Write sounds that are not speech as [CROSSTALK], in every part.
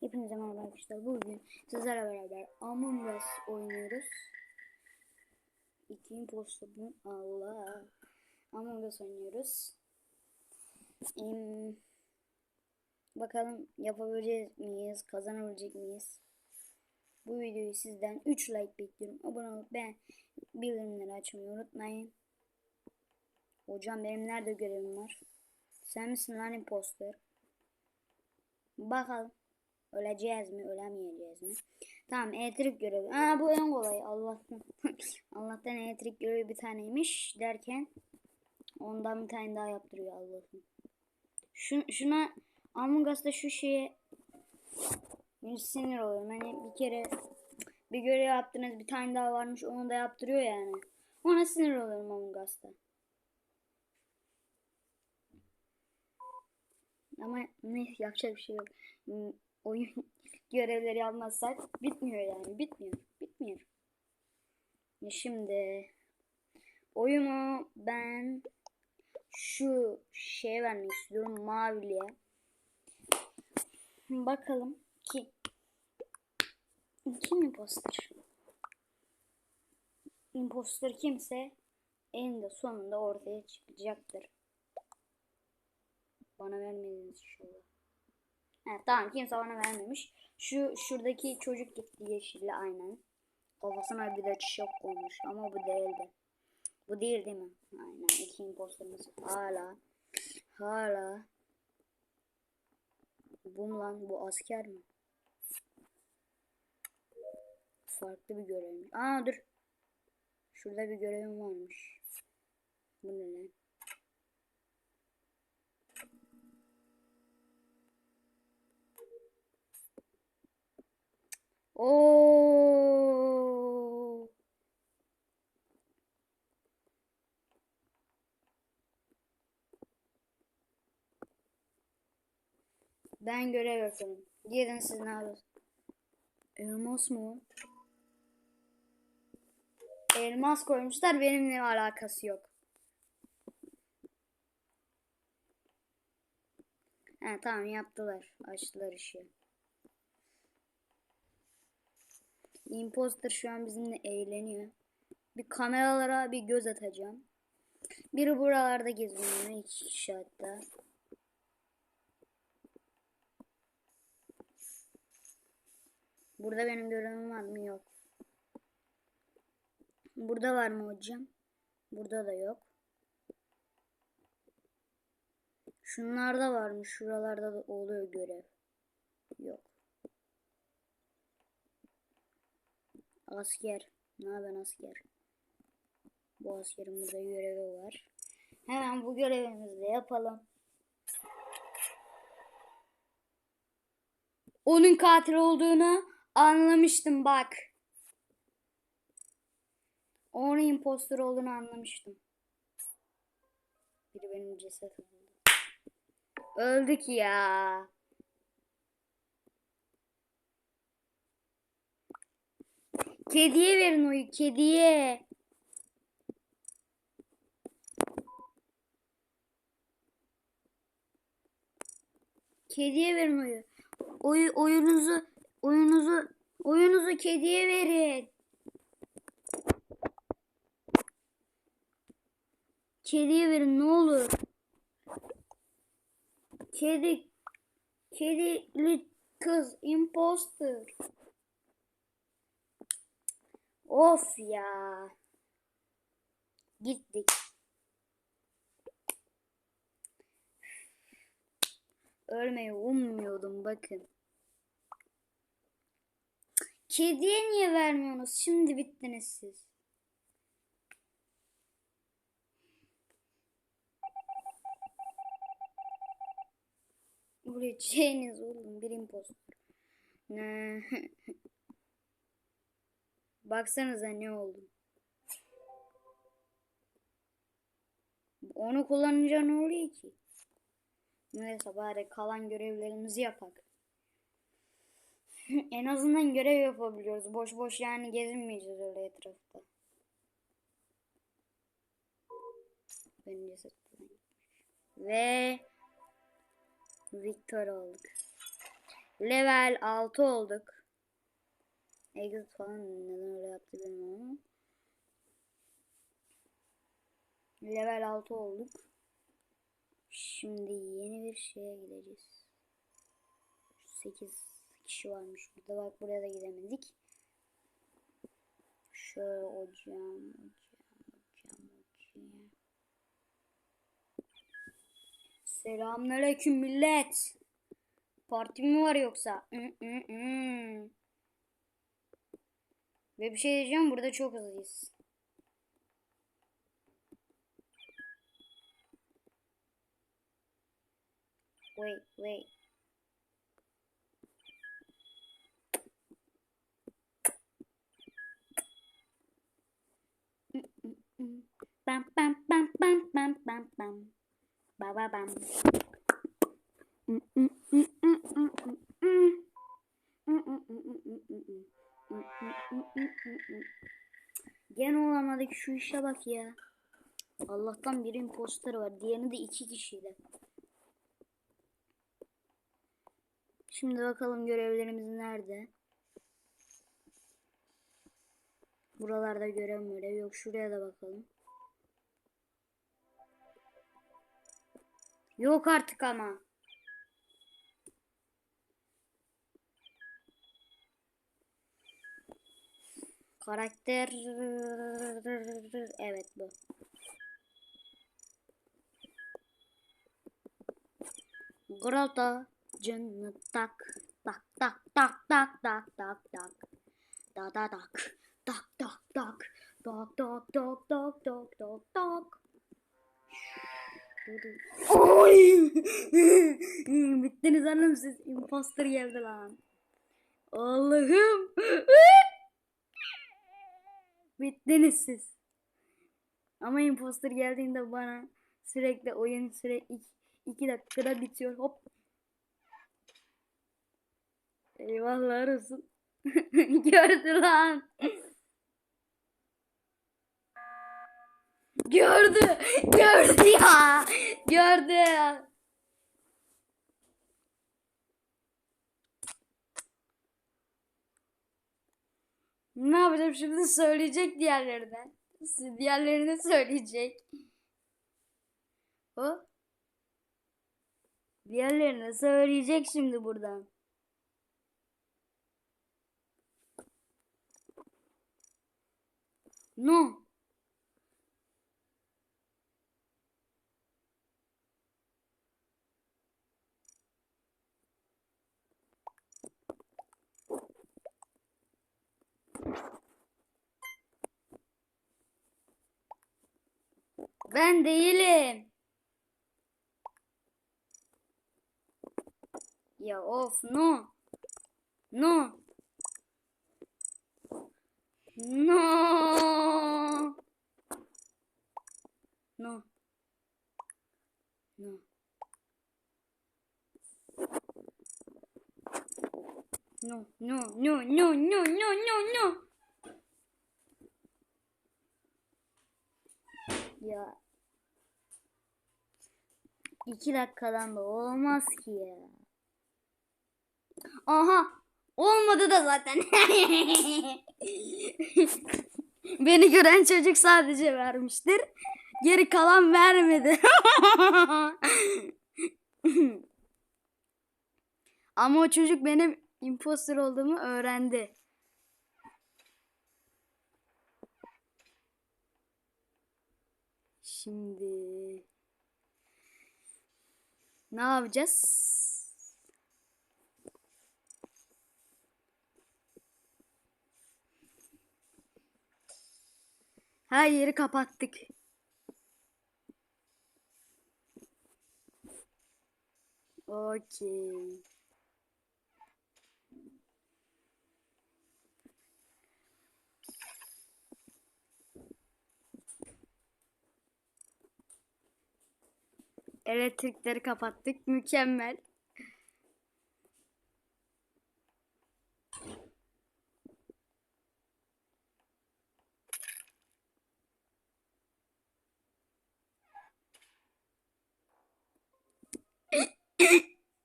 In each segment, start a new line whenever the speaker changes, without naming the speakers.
Hepinize merhaba arkadaşlar. Bugün sizlerle beraber Among Us oynuyoruz. İki imposter bu. Allah. Among Us oynuyoruz. Em, bakalım yapabilecek miyiz? Kazanabilecek miyiz? Bu videoyu sizden 3 like bekliyorum. Abone olup ben bildirimleri açmayı unutmayın. Hocam benim nerede görevim var? Sen misin lan imposter? Bakalım. Öleceğiz mi, ölemeyeceğiz mi? Tamam, elektrik görevi. Aa bu en kolay. Allah'tan. [LAUGHS] Allah'tan elektrik görevi bir taneymiş derken ondan bir tane daha yaptırıyor Allah'ım. Şu, şuna Among Us'ta şu şeye sinir oluyorum. Hani bir kere bir görev yaptınız bir tane daha varmış onu da yaptırıyor yani. Ona sinir oluyorum Among Us'ta. Ama ne yapacak bir şey yok. Oyun [LAUGHS] görevleri yapmazsak bitmiyor yani. Bitmiyor. Bitmiyor. E Şimdi oyunu ben şu şeye vermek istiyorum. Maviliye. Bakalım ki kim imposter? Imposter kimse eninde sonunda ortaya çıkacaktır. Bana vermediniz inşallah. Evet tamam kimse bana vermemiş. Şu şuradaki çocuk gitti yeşille aynen. Kafasına bir de çiçek koymuş ama bu değildi. Bu değil değil mi? Aynen iki imposterımız hala hala bu mu lan bu asker mi? Farklı bir görevmiş. Aa dur. Şurada bir görevim varmış. Bu ne lan? Oo. Ben görev yapıyorum. Gidin siz ne yapıyorsunuz? Elmas mı? Elmas koymuşlar benimle alakası yok. Ha tamam yaptılar. Açtılar işi. Imposter şu an bizimle eğleniyor. Bir kameralara bir göz atacağım. Biri buralarda geziniyor. iki kişi hatta. Burada benim görevim var mı? Yok. Burada var mı hocam? Burada da yok. Şunlarda var mı? Şuralarda da oluyor görev. Yok. Asker. Ne haber asker? Bu askerin burada görevi var. Hemen bu görevimizi de yapalım. Onun katil olduğunu anlamıştım bak. Onun impostor olduğunu anlamıştım. Biri benim cesetim. Öldük ya. Kediye verin oyu kediye. Kediye verin oyu. Oyu oyunuzu oyunuzu oyunuzu kediye verin. Kediye verin ne olur. Kedi kedili kız imposter. Of ya. Gittik. Ölmeyi ummuyordum bakın. Kediye niye vermiyorsunuz? Şimdi bittiniz siz. Buraya çeyiniz oğlum bir impostor. [LAUGHS] Baksanıza ne oldu. Onu kullanınca ne oluyor ki? Neyse bari kalan görevlerimizi yapak. [LAUGHS] en azından görev yapabiliyoruz. Boş boş yani gezinmeyeceğiz öyle etrafta. Benim ceset falan gitmiş. Ve Victor olduk. Level 6 olduk. Exit falan neden öyle yaptı bilmiyorum ama. Level 6 olduk. Şimdi yeni bir şeye gideceğiz. 8 kişi varmış burada. Bak buraya da gidemedik. Şöyle ocağım, ocağım, ocağım, ocağım. Selamünaleyküm millet. Parti mi var yoksa? Hı, hı, hı. Ve bir şey diyeceğim burada çok hızlıyız. Wait, wait. Bam bam bam bam bam bam bam. Ba ba bam. Gene olamadık şu işe bak ya. Allah'tan bir imposter var. Diğerini de iki kişiydi. Şimdi bakalım görevlerimiz nerede? Buralarda görev görev yok. Şuraya da bakalım. Yok artık ama. Karakter evet bu. Grota canını tak tak tak tak tak tak tak tak da da tak tak tak tak tak tak tak tak tak tak tak Oy! Bittiniz hanım siz. Imposter geldi lan. Allah'ım. Bittiniz siz. Ama imposter geldiğinde bana sürekli oyun sürekli iki, iki dakikada bitiyor. Hop. Eyvahlar olsun. [LAUGHS] Gördü lan. Gördü. Gördü ya. Gördü. Ne yapacağım şimdi [LAUGHS] söyleyecek diğerlerine. Diğerlerine söyleyecek. O. Diğerlerine söyleyecek şimdi buradan. No. Ben değilim. Ya of no. No. No. No. No. No, no, no, no, no, no, no, no. Ya. İki dakikadan da olmaz ki ya. Aha. Olmadı da zaten. [LAUGHS] Beni gören çocuk sadece vermiştir. Geri kalan vermedi. [LAUGHS] Ama o çocuk benim imposter olduğumu öğrendi. Şimdi ne yapacağız? Her yeri kapattık. Okey. Elektrikleri kapattık. Mükemmel.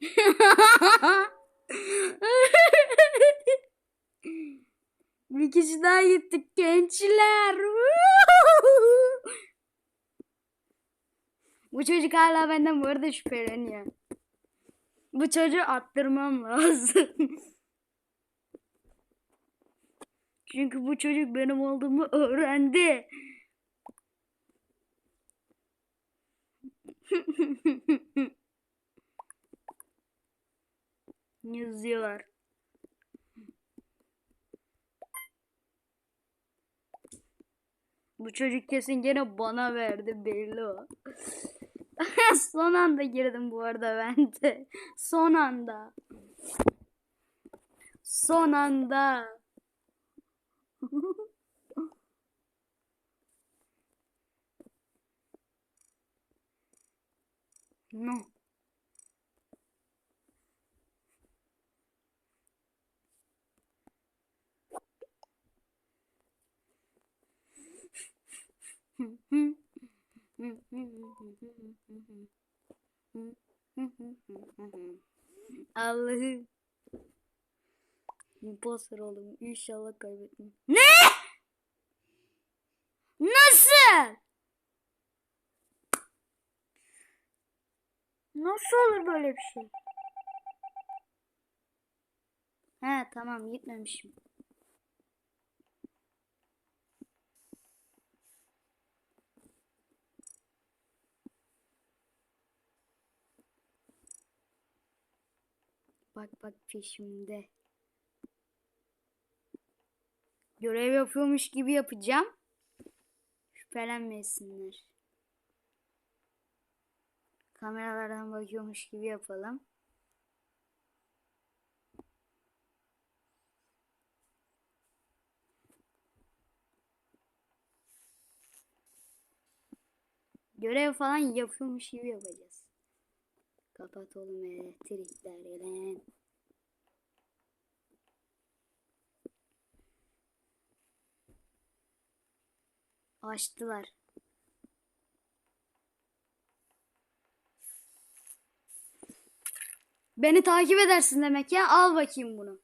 [LAUGHS] Bir kişi daha gittik gençler. Bu çocuk hala benden bu arada şüpheleniyor. Bu çocuğu attırmam lazım. [LAUGHS] Çünkü bu çocuk benim olduğumu öğrendi. [LAUGHS] Yazıyorlar. Bu çocuk kesin gene bana verdi belli o. [LAUGHS] Son anda girdim bu arada ben de. Son anda. Son anda. [LAUGHS] no. [LAUGHS] Allah'ım. Imposter oldum. İnşallah kaybetmem. Ne? Nasıl? Nasıl olur böyle bir şey? He tamam gitmemişim. Bak bak peşimde. Görev yapıyormuş gibi yapacağım. Şüphelenmesinler. Kameralardan bakıyormuş gibi yapalım. Görev falan yapıyormuş gibi yapacağız. Kapat oğlum elektrikler lan. Açtılar. Beni takip edersin demek ya. Al bakayım bunu.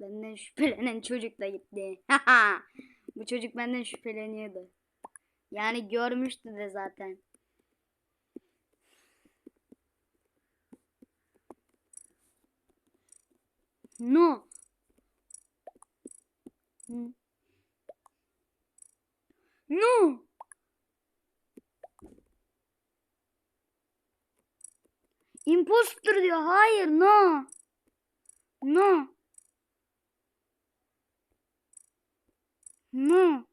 Benden şüphelenen çocuk da gitti. [LAUGHS] Bu çocuk benden şüpheleniyordu. Yani görmüştü de zaten. No. No. Imposter diyor. Hayır, no. No. No.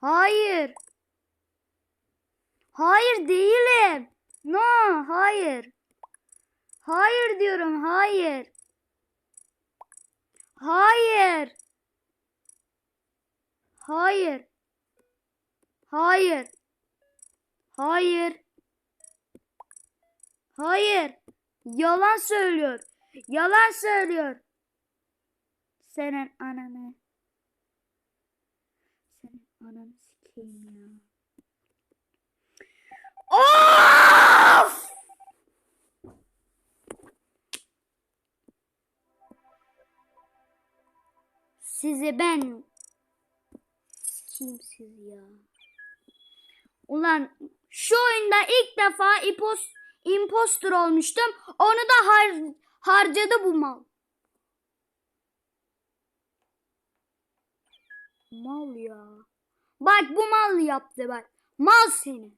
Hayır. Hayır değilim. No, hayır. Hayır diyorum, hayır. Hayır. Hayır. Hayır. Hayır. Hayır. Yalan söylüyor. Yalan söylüyor. Senin ananı. Senin ananı sikeyim ya. Of! Size ben sikeyim siz ya. Ulan şu oyunda ilk defa impos, impostor olmuştum. Onu da har, harcadı bu mal. Mal ya. Bak bu mal yaptı bak. Mal seni.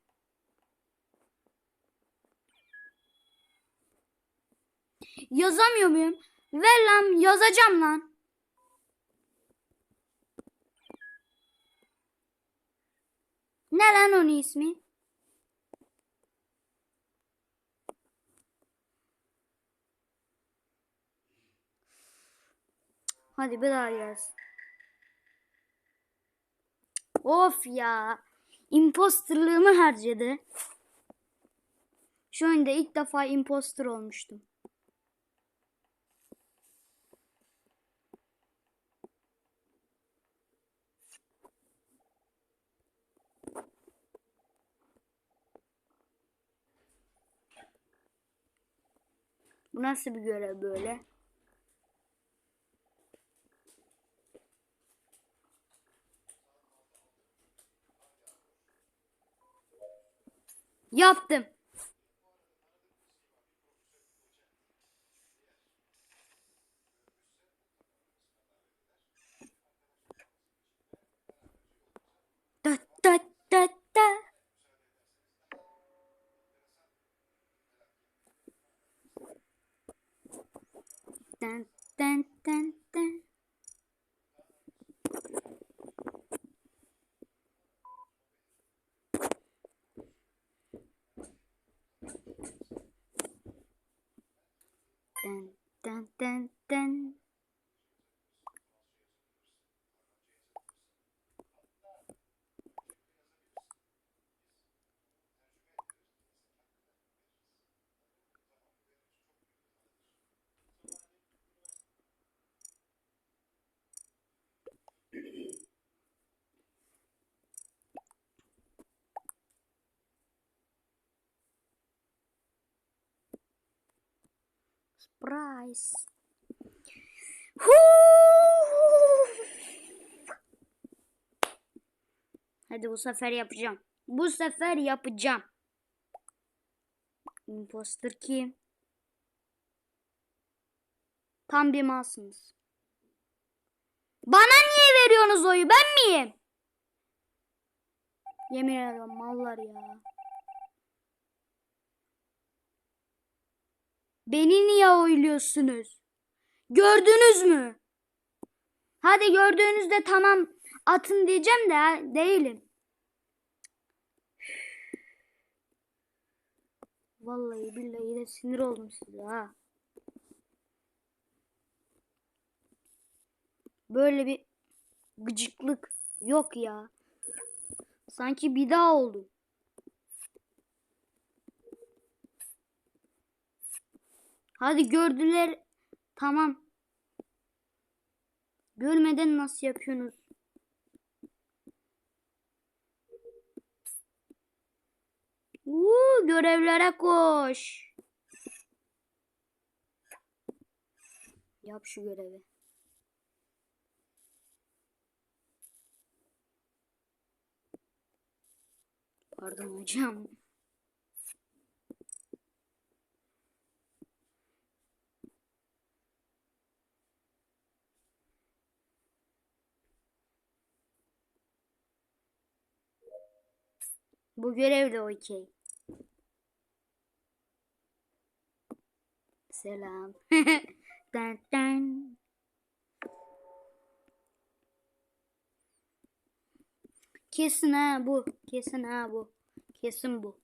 Yazamıyor muyum? Ver lan yazacağım lan. Ne lan onun ismi? Hadi bir daha yaz. Of ya. Imposterlığımı harcadı. Şu oyunda ilk defa imposter olmuştum. Bu nasıl bir görev böyle? Yaptım. Da da da da. Dan dan dan dan. Dan dan dan dan. Surprise. Hadi bu sefer yapacağım. Bu sefer yapacağım. Imposter kim? Tam bir malsınız. Bana niye veriyorsunuz oyu? Ben miyim? Yemin ederim mallar ya. Beni niye oyluyorsunuz? Gördünüz mü? Hadi gördüğünüzde tamam atın diyeceğim de değilim. Vallahi billahi de sinir oldum size ha. Böyle bir gıcıklık yok ya. Sanki bir daha oldum. Hadi gördüler. Tamam. Görmeden nasıl yapıyorsunuz? Uuu görevlere koş. Yap şu görevi. Pardon hocam. Bu görev de okey. Selam. [LAUGHS] Dun dun. Kesin ha bu. Kesin ha bu. Kesin bu.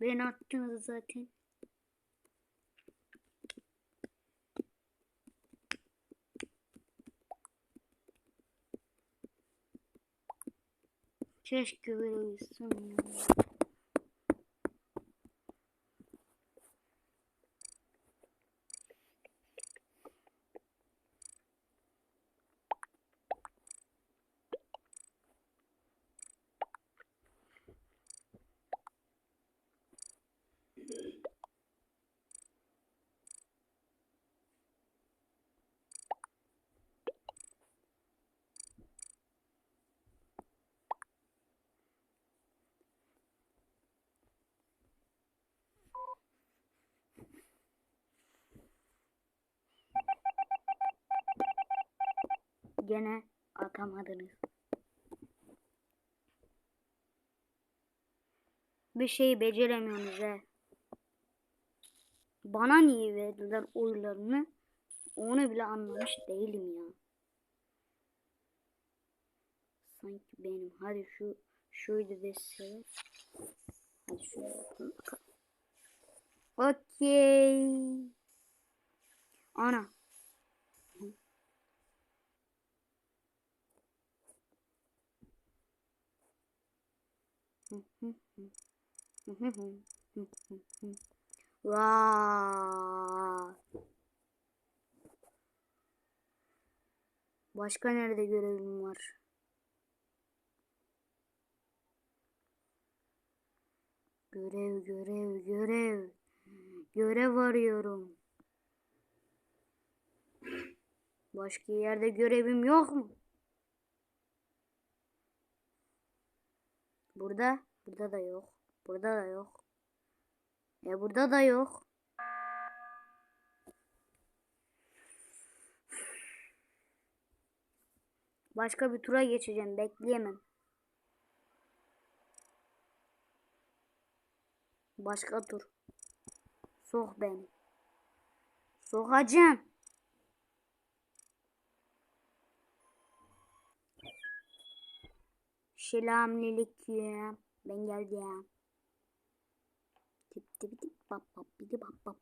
Beni attınız zaten. чашки вылили сумму. Gene atamadınız. Bir şeyi beceremiyorsunuz he. Bana niye verdiler oylarını? Onu bile anlamış değilim ya. Sanki benim. Hadi şu şuydu dese. Hadi yapalım. Okey. Ana. Vay. Başka nerede görevim var? Görev, görev, görev. Görev arıyorum. Başka yerde görevim yok mu? Burada, burada da yok. Burada da yok. E burada da yok. Başka bir tura geçeceğim. Bekleyemem. Başka tur. Sok beni. Sokacağım. Selamünaleyküm. Ben geldim. Tip tip tip bap bap bidi bap bap.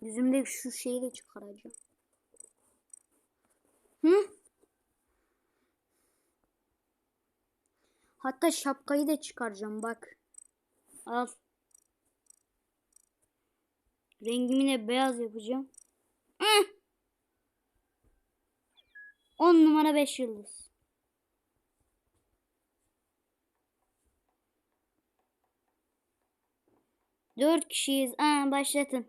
Yüzümdeki şu şeyi de çıkaracağım. Hı? Hatta şapkayı da çıkaracağım bak. Al. Rengimi de beyaz yapacağım. 10 numara 5 yıldız. Dört kişiyiz. Aa, başlatın.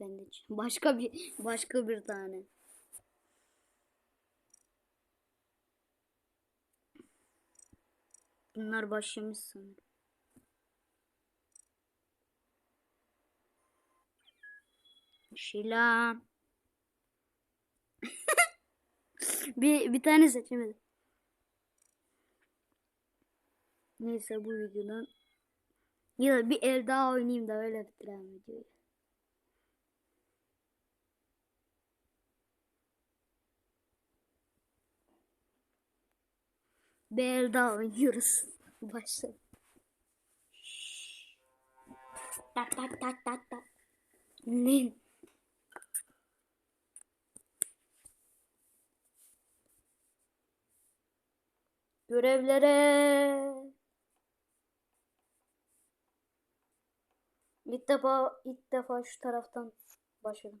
Ben de [LAUGHS] başka bir başka bir tane. Bunlar başlamış sanırım. Şila. [LAUGHS] bir bir tane seçemedim. Neyse bu videodan ya bir el daha oynayayım da öyle bitirelim videoyu. Bir el daha oynuyoruz. [LAUGHS] Başla. Tak tak tak tak tak. Ne? Görevlere. İlk defa ilk defa şu taraftan başladım.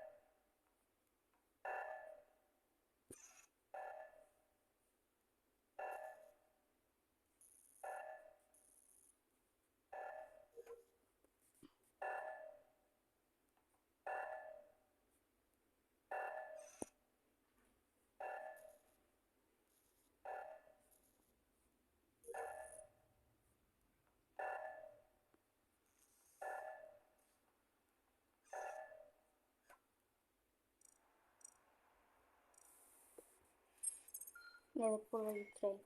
Evet burada bitireyim.